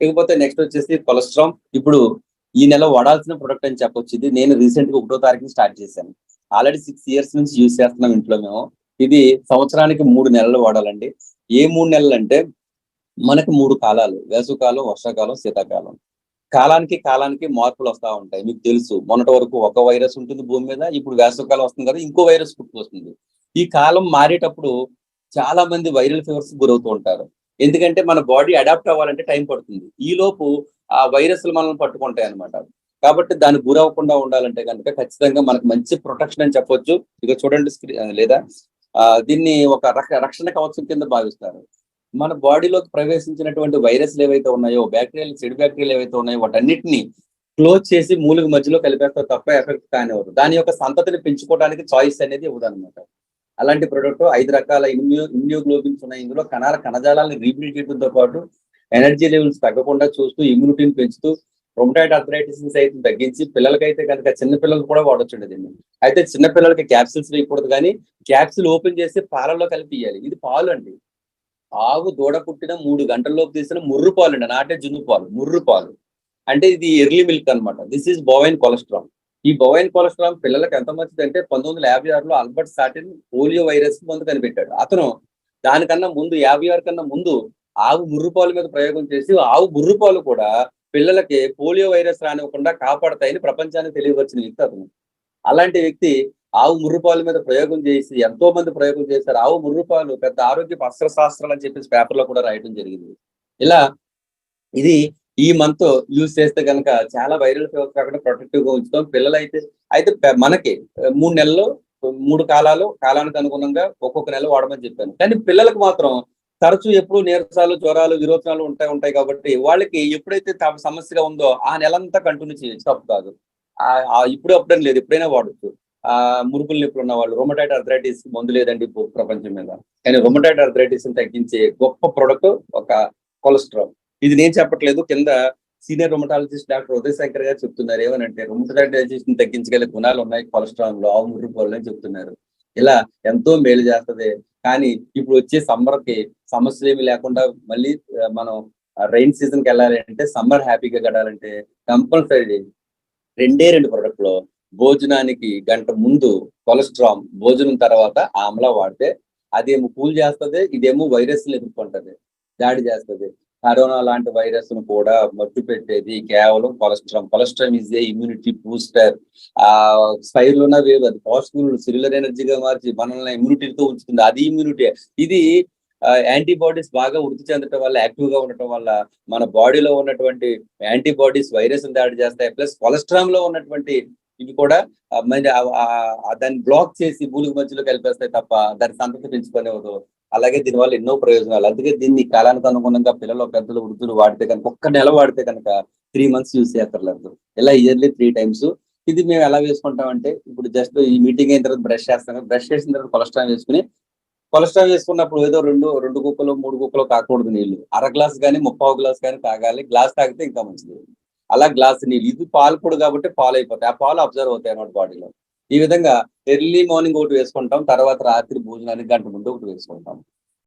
ఇకపోతే నెక్స్ట్ వచ్చేసి కొలెస్ట్రాల్ ఇప్పుడు ఈ నెల వాడాల్సిన ప్రొడక్ట్ అని చెప్పొచ్చు ఇది నేను రీసెంట్గా ఒకటో తారీఖు స్టార్ట్ చేశాను. ఆల్రెడీ సిక్స్ ఇయర్స్ నుంచి యూజ్ చేస్తున్నాం ఇంట్లో మేము. ఇది సంవత్సరానికి మూడు నెలలు వాడాలండి. ఏ మూడు నెలలు అంటే మనకు మూడు కాలాలు. వేసవకాలం వర్షాకాలం శీతాకాలం. కాలానికి కాలానికి మార్పులు వస్తా ఉంటాయి. మీకు తెలుసు. మొన్నటి వరకు ఒక వైరస్ ఉంటుంది భూమి మీద ఇప్పుడు వేసవకాలం వస్తుంది కదా ఇంకో వైరస్ పుట్టుకొస్తుంది. ఈ కాలం మారేటప్పుడు చాలా మంది వైరల్ ఫీవర్స్ గురవుతూ ఉంటారు. ఎందుకంటే మన బాడీ అడాప్ట్ అవ్వాలంటే టైం పడుతుంది. ఈ లోపు ఆ వైరస్లు మనల్ని పట్టుకుంటాయి అనమాట కాబట్టి దానికి గురవ్వకుండా ఉండాలంటే కనుక ఖచ్చితంగా మనకు మంచి ప్రొటెక్షన్ అని చెప్పొచ్చు. ఇక చూడండి స్క్రీన్ లేదా? దీన్ని ఒక రక్షణ కవచం కింద భావిస్తారు. మన బాడీలోకి ప్రవేశించినటువంటి వైరస్లు ఏవైతే ఉన్నాయో బ్యాక్టీరియాలు చెడు బ్యాక్టీరియాలు ఏవైతే ఉన్నాయో వాటన్నిటిని క్లోజ్ చేసి మూలిక మధ్యలో కలిపేస్తారు తప్ప ఎఫెక్ట్ కానివ్వదు. దాని యొక్క సంతతిని పెంచుకోవడానికి చాయిస్ అనేది ఇవ్వదు అనమాట అలాంటి ప్రొడక్ట్ ఐదు రకాల ఇమ్యూ ఇమ్యూగ్లోబిన్స్ ఉన్నాయి. ఇందులో కణాల కణజాలాలను రీబిల్డ్ చేయడంతో పాటు ఎనర్జీ లెవెల్స్ తగ్గకుండా చూస్తూ ఇమ్యూనిటీని పెంచుతూ రొమటైడ్ అథరైటిస్ అయితే తగ్గించి పిల్లలకైతే కనుక చిన్నపిల్లలు కూడా వాడొచ్చు దీన్ని. అయితే చిన్న పిల్లలకి క్యాప్సిల్స్ వేయకూడదు కానీ క్యాప్సిల్ ఓపెన్ చేసి పాలలో కలిపి ఇయ్యాలి. ఇది పాలు అండి ఆవు దూడ పుట్టిన మూడు గంటల్లోపు తీసిన ముర్రు పాలు అండి నాటే జున్ను పాలు ముర్రు పాలు. అంటే ఇది ఎర్లీ మిల్క్ అన్నమాట. దిస్ ఈజ్ బోవైన్ కొలెస్ట్రాల్ ఈ బోవైన్ కొలెస్ట్రాల్ పిల్లలకు ఎంత మంచిది అంటే పంతొమ్మిది వందల యాభై ఆరులో ఆల్బర్ట్ సాటిన్ పోలియో వైరస్ మందు కనిపెట్టాడు. అతను దానికన్నా ముందు యాభై ఆరు కన్నా ముందు ఆవు ముర్రుపాలు మీద ప్రయోగం చేసి ఆవు ముర్రుపాలు కూడా పిల్లలకి పోలియో వైరస్ రానివ్వకుండా కాపాడతాయని ప్రపంచానికి తెలియవచ్చిన వ్యక్తి అతను. అలాంటి వ్యక్తి ఆవు ముర్రుపాలు మీద ప్రయోగం చేసి ఎంతో మంది ప్రయోగం చేశారు. ఆవు ముర్రుపాలు పెద్ద ఆరోగ్య అస్త్రశాస్త్రాలు అని చెప్పేసి పేపర్లో కూడా రాయడం జరిగింది. ఇలా ఇది ఈ మంత్ యూజ్ చేస్తే కనుక చాలా వైరల్ ఫీవర్ కాకుండా ప్రొటెక్టివ్గా ఉంచుతాం. పిల్లలు అయితే అయితే మనకి మూడు నెలలు మూడు కాలాలు కాలానికి అనుగుణంగా ఒక్కొక్క నెల వాడమని చెప్పాను. కానీ పిల్లలకు మాత్రం తరచూ ఎప్పుడు నీరసాలు జ్వరాలు విరోచనాలు ఉంటాయి ఉంటాయి కాబట్టి వాళ్ళకి ఎప్పుడైతే తమ సమస్యగా ఉందో ఆ నెలంతా కంటిన్యూ చేయొచ్చు తప్పు కాదు. ఆ- ఇప్పుడు అప్పుడని లేదు. ఎప్పుడైనా వాడచ్చు. ఆ మురుగులు నొప్పులు ఉన్న వాళ్ళు రొమటైడ్ అర్థరైటిస్ మందు లేదండి ప్రపంచం మీద. కానీ రొమటైడ్ అర్థరైటిస్ తగ్గించే గొప్ప ప్రొడక్ట్ ఒక కొలెస్ట్రాల్ ఇది నేను చెప్పట్లేదు. కింద సీనియర్ రొమటాలజిస్ట్ డాక్టర్ ఉదయశంకర్ గారు చెప్తున్నారు. ఏమనంటే రొమటైడైటిస్ తగ్గించగల గుణాలు ఉన్నాయి. కొలెస్ట్రాల్లో ఆవు మురుకులు అని చెప్తున్నారు. ఇలా ఎంతో మేలు చేస్తది. కానీ ఇప్పుడు వచ్చే సమ్మర్కి సమస్యలు ఏమి లేకుండా మళ్ళీ మనం రైన్ సీజన్కి వెళ్ళాలి అంటే సమ్మర్ హ్యాపీగా గడాలంటే కంపల్సరీ రెండే రెండు ప్రొడక్ట్లో. భోజనానికి గంట ముందు కొలెస్ట్రాల్ భోజనం తర్వాత ఆమ్లా వాడితే అదేమో కూల్ చేస్తది ఇదేమో వైరస్ ఎదుర్కొంటది. దాడి చేస్తది. కరోనా లాంటి వైరస్ను కూడా మట్టు పెట్టేది కేవలం colostrum colostrum is a immunity booster ఆ స్పైర్ లోన వేవ్ అది పాజిటివ్ సెల్యులర్ ఎనర్జీగా మార్చి మనల్ని ఇమ్యూనిటీతో ఉంచుతుంది. అది ఇమ్యూనిటీ ఇది యాంటీబాడీస్ బాగా వృద్ధి చెందటం వల్ల యాక్టివ్గా ఉండటం వల్ల మన బాడీలో ఉన్నటువంటి యాంటీబాడీస్ వైరస్ దాడి చేస్తాయి. ప్లస్ కొలెస్ట్రాల్లో ఉన్నటువంటి ఇవి కూడా దాన్ని బ్లాక్ చేసి భూమికి మధ్యలో కలిపేస్తాయి తప్ప దాని సంతతి పెంచుకునేవద్దు అలాగే దీనివల్ల ఎన్నో ప్రయోజనాలు. అందుకే దీన్ని కాలానికి అనుగుణంగా పిల్లలు పెద్దలు వృద్ధులు వాడితే కనుక ఒక్క నెల వాడితే కనుక త్రీ మంత్స్ యూస్ చేస్తారు ఇలా ఇయర్లీ త్రీ టైమ్స్ ఇది మేము ఎలా వేసుకుంటామంటే ఇప్పుడు జస్ట్ ఈ మీటింగ్ అయిన తర్వాత బ్రష్ చేస్తాం బ్రష్ చేసిన తర్వాత కొలెస్ట్రాల్ వేసుకుని కొలెస్ట్రాల్ వేసుకున్నప్పుడు ఏదో రెండు రెండు కుక్కలు మూడు కుక్కలు కాకూడదు నీళ్ళు అర గ్లాస్ కానీ ముప్పావు గ్లాస్ కానీ తాగాలి. గ్లాస్ తాగితే ఇంకా మంచిది. అలా గ్లాస్ నీళ్ళు. ఇది పాలు పొడి కాబట్టి పాలు అయిపోతాయి ఆ పాలు అబ్జర్వ్ అవుతాయి అన్నమాట బాడీలో ఈ విధంగా ఎర్లీ మార్నింగ్ ఒకటి వేసుకుంటాం తర్వాత రాత్రి భోజనానికి గంట ముందు ఒకటి వేసుకుంటాం.